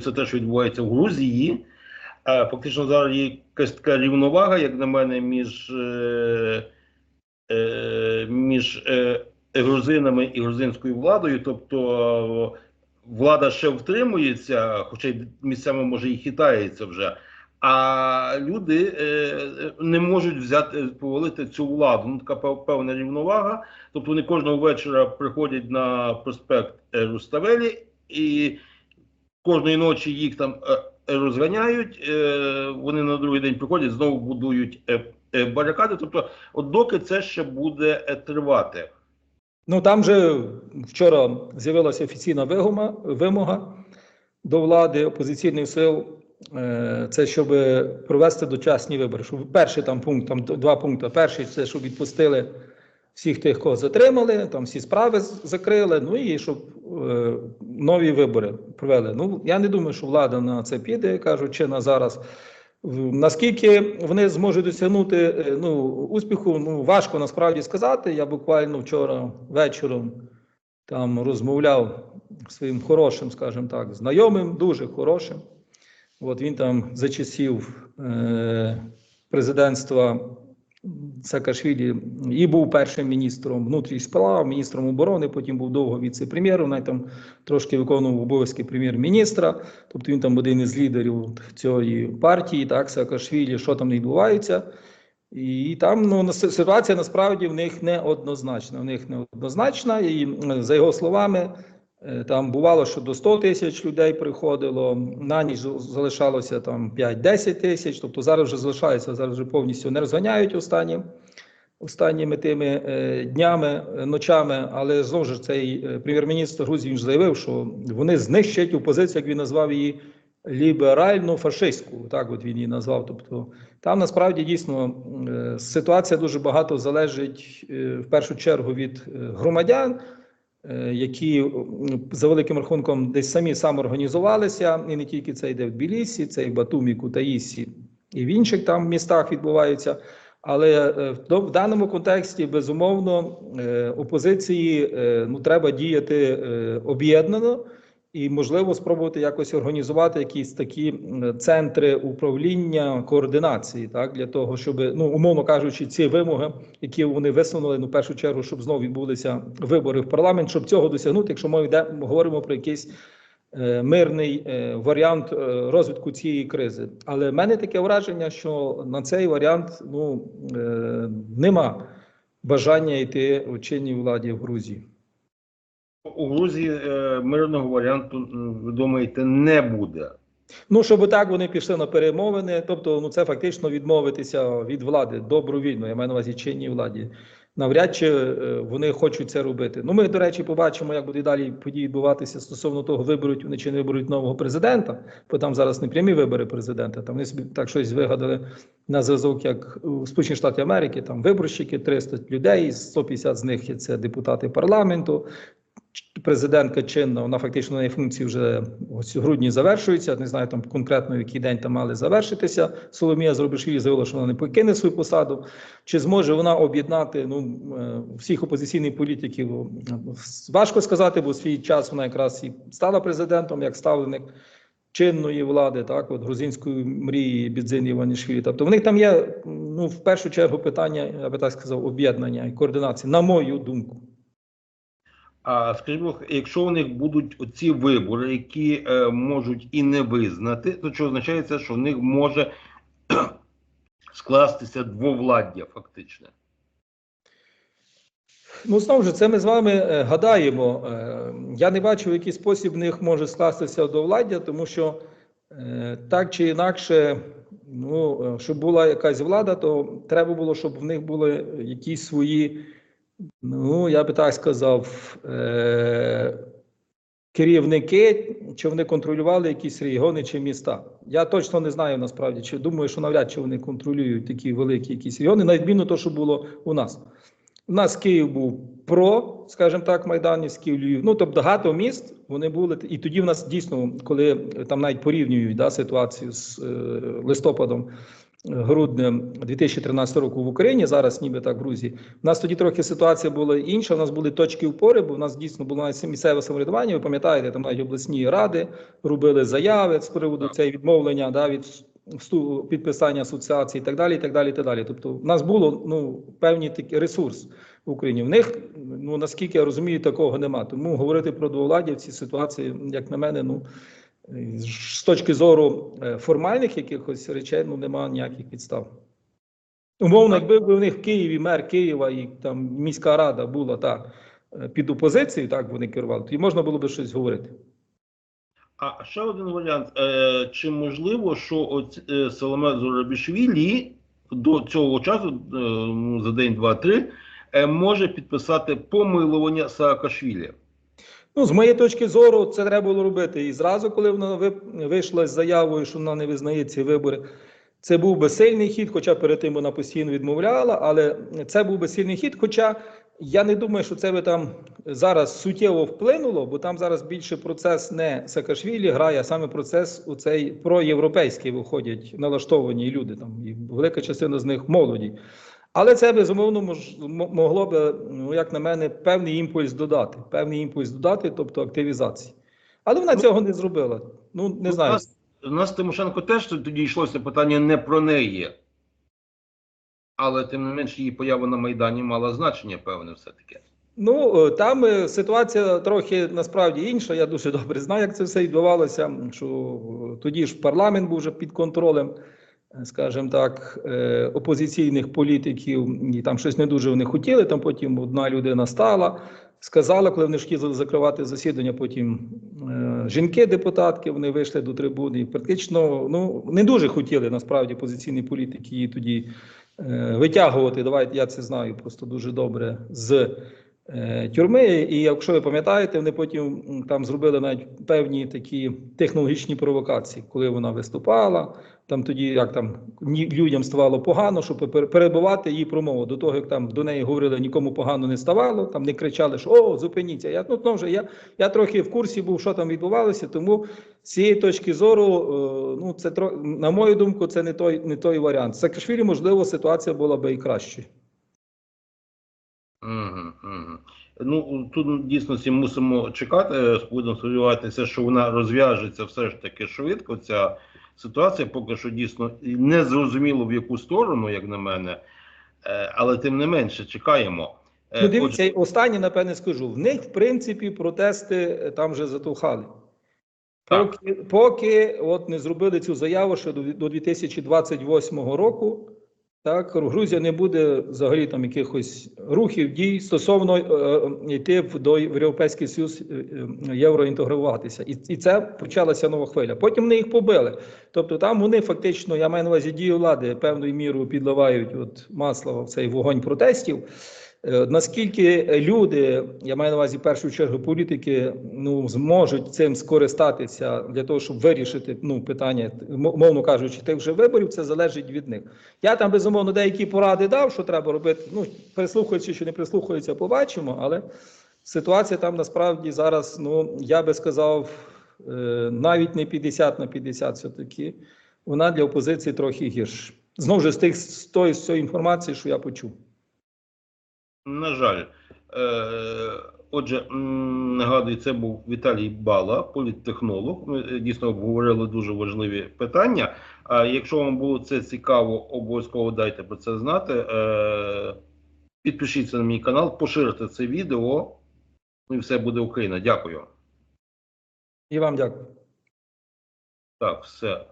це те, що відбувається в Грузії. Фактично зараз є якась така рівновага, як на мене, між, е, е, між е, грузинами і грузинською владою. Тобто влада ще втримується, хоча й місцями може і хитається вже. А люди е, не можуть взяти повалити цю владу. Ну така певна рівновага. Тобто вони кожного вечора приходять на проспект Руставелі і кожної ночі їх там е, розганяють. е, Вони на другий день приходять, знову будують е, е, барикади. Тобто, от доки це ще буде е, тривати. Ну там же вчора з'явилася офіційна вимога, вимога до влади опозиційних сил. е, Це щоб провести дочасні вибори. Щоб перший там пункт, там два пункти. Перший це щоб відпустили всіх тих, кого затримали, там всі справи закрили. Ну і щоб е, нові вибори провели. Ну я не думаю, що влада на це піде, кажуть, чи на зараз. Наскільки вони зможуть досягнути е, ну, успіху, ну важко насправді сказати. Я буквально вчора вечором там розмовляв своїм хорошим, скажімо так, знайомим, дуже хорошим. От він там за часів е, президентства Саакашвілі і був першим міністром внутрішніх справ, міністром оборони, потім був довго віце-прем'єром, навіть там трошки виконував обов'язки прем'єр-міністра. Тобто він там один із лідерів цієї партії, так, Саакашвілі, що там відбувається. І там ну, ситуація насправді в них неоднозначна. В них неоднозначна, і за його словами, там бувало, що до 100 тисяч людей приходило, на ніч залишалося там 5-10 тисяч. Тобто зараз вже залишається, зараз вже повністю не розганяють останні, останніми тими е, днями, е, ночами. Але знову ж цей е, прем'єр-міністр Грузії заявив, що вони знищать опозицію, як він назвав її. Ліберально-фашистську, так от він її назвав. Тобто там насправді дійсно е, ситуація дуже багато залежить е, в першу чергу від е, громадян, е, які за великим рахунком десь самі самоорганізувалися, і не тільки це йде в Тбілісі, це і в Батумі, Кутаїсі, і в інших там містах відбуваються. Але е, в, даному контексті безумовно е, опозиції е, ну треба діяти е, об'єднано. І можливо спробувати якось організувати якісь такі центри управління координації, так для того, щоб ну умовно кажучи, ці вимоги, які вони висунули, ну в першу чергу, щоб знову відбулися вибори в парламент, щоб цього досягнути, якщо ми йде, говоримо про якийсь е, мирний е, варіант е, розвитку цієї кризи. Але в мене таке враження, що на цей варіант ну нема бажання йти у чинній владі в Грузії. У Грузії е, мирного варіанту, ви думаєте, не буде. Ну, щоб так вони пішли на перемовини, тобто, ну це фактично відмовитися від влади добровільно, я маю на увазі чинній владі. Навряд чи е, вони хочуть це робити. Ну, ми, до речі, побачимо, як буде далі події відбуватися стосовно того, виберуть вони чи не виберуть нового президента, бо там зараз не прямі вибори президента. Там вони собі так щось вигадали на зв'язок, як у Сполучені Штати Америки, там виборщики, 300 людей, 150 з них це депутати парламенту. Президентка чинна, вона фактично на функції вже ось у грудні завершується. Не знаю там конкретно який день там мали завершитися. Соломія Зробишвілі заявила, що вона не покине свою посаду. Чи зможе вона об'єднати ну е, всіх опозиційних політиків? Важко сказати, бо свій час вона якраз і стала президентом як ставленик чинної влади, так от грузинської мрії Бідзин Іванішвілі. Тобто в них там є ну в першу чергу питання, я би так сказав, об'єднання і координації, на мою думку. А будь якщо у них будуть оці вибори, які е, можуть і не визнати, то що означає це, що в них може скластися двовладдя фактичне? Ну, знову ж це ми з вами е, гадаємо. Е, я не бачу, в який спосіб в них може скластися до владдя, тому що е, так чи інакше, ну, е, щоб була якась влада, то треба було, щоб в них були якісь свої, ну, я би так сказав, е, керівники, чи вони контролювали якісь регіони чи міста. Я точно не знаю насправді, чи думаю, що навряд чи вони контролюють такі великі якісь регіони, на відміну того, що було у нас. У нас Київ був про, скажімо так, Майданівський Львів. Ну тобто багато міст вони були. І тоді в нас дійсно, коли там навіть порівнюють да, ситуацію з е, листопадом грудня 2013 року в Україні, зараз ніби так в Грузії. У нас тоді трохи ситуація була інша. У нас були точки опори, бо в нас дійсно було навіть місцеве самоврядування. Ви пам'ятаєте, там навіть обласні ради робили заяви з приводу цієї відмовлення да, від підписання асоціації і так далі. І так далі, і так далі. Тобто, в нас було ну певний такий ресурс в Україні. В них, ну наскільки я розумію, такого нема. Тому говорити про двовладдя в цій ситуації, як на мене, ну з точки зору е, формальних якихось речей, ну немає ніяких підстав. Умовно, якби в них в Києві мер Києва і там міська рада була так е, під опозицією, так вони керували, тоді можна було би щось говорити. А ще один варіант. Е, чи можливо, що от, Соломе до цього часу, ну, за день, два, три, е, може підписати помилування Саакашвілі? Ну, з моєї точки зору, це треба було робити. І зразу, коли вона ви- вийшла з заявою, що вона не визнає ці вибори, це був би сильний хід, хоча перед тим вона постійно відмовляла, але це був би сильний хід. Хоча я не думаю, що це би там зараз суттєво вплинуло, бо там зараз більше процес не Саакашвілі грає, а саме процес у цей проєвропейський виходять налаштовані люди. Там і велика частина з них молоді. Але це безумовно мож, могло би, ну як на мене, певний імпульс додати. Певний імпульс додати, тобто активізації. Але вона цього не зробила. Ну не У знаю. нас, у нас Тимошенко теж тоді йшлося питання не про неї. Але тим не менш її поява на Майдані мала значення, певне, все-таки. Ну е, там е, ситуація трохи насправді інша. Я дуже добре знаю, як це все відбувалося. Що е, тоді ж парламент був вже під контролем, скажімо так, е, опозиційних політиків, і там щось не дуже вони хотіли. Там потім одна людина стала, сказала, коли вони ж хотіли закривати засідання. Потім е, жінки, депутатки, вони вийшли до трибуни. І практично ну не дуже хотіли насправді опозиційні політики її тоді е, витягувати. Давайте я це знаю просто дуже добре з тюрми. І якщо ви пам'ятаєте, вони потім там зробили навіть певні такі технологічні провокації, коли вона виступала. Там тоді як там людям ставало погано, щоб пер- перебивати її промову. До того як там до неї говорили, нікому погано не ставало. Там не кричали, що о, зупиніться. Я ну тому вже я, я трохи в курсі був, що там відбувалося. Тому з цієї точки зору, е, ну це на мою думку, це не той, не той варіант. Саакашвілі, можливо, ситуація була би і кращою. Угу, угу. Ну, тут дійсно всі мусимо чекати. Будемо сподіватися, що вона розв'яжеться все ж таки швидко. Ця ситуація поки що дійсно не зрозуміло в яку сторону, як на мене, Е, але тим не менше чекаємо. Е, Ну, дивіться, і останнє, напевне, скажу. В них, в принципі, протести е, там вже затухали. Так. Поки, поки от не зробили цю заяву, що до, до 2028 року так, Грузія не буде взагалі там якихось рухів, дій стосовно е, е, йти в, до в Європейський Союз е, е, євроінтегруватися. І, і це почалася нова хвиля. Потім вони їх побили. Тобто там вони фактично, я маю на увазі дії влади, певною мірою підливають от масло в цей вогонь протестів. Е, Наскільки люди, я маю на увазі в першу чергу політики, ну зможуть цим скористатися для того, щоб вирішити ну питання, мовно кажучи, тих вже виборів, це залежить від них. Я там безумовно деякі поради дав, що треба робити. Ну прислухаються чи не прислухаються, побачимо. Але ситуація там насправді зараз, ну я би сказав, е, навіть не 50 на 50 все-таки. Вона для опозиції трохи гірша. Знову ж з тих з тої з цієї інформації, що я почув. На жаль. Е, Отже, нагадую, це був Віталій Бала, політтехнолог. Ми е, дійсно обговорили дуже важливі питання. А якщо вам було це цікаво, обов'язково дайте про це знати. Е, Підпишіться на мій канал, поширте це відео. І все буде Україна. Дякую. І вам дякую. Так, все.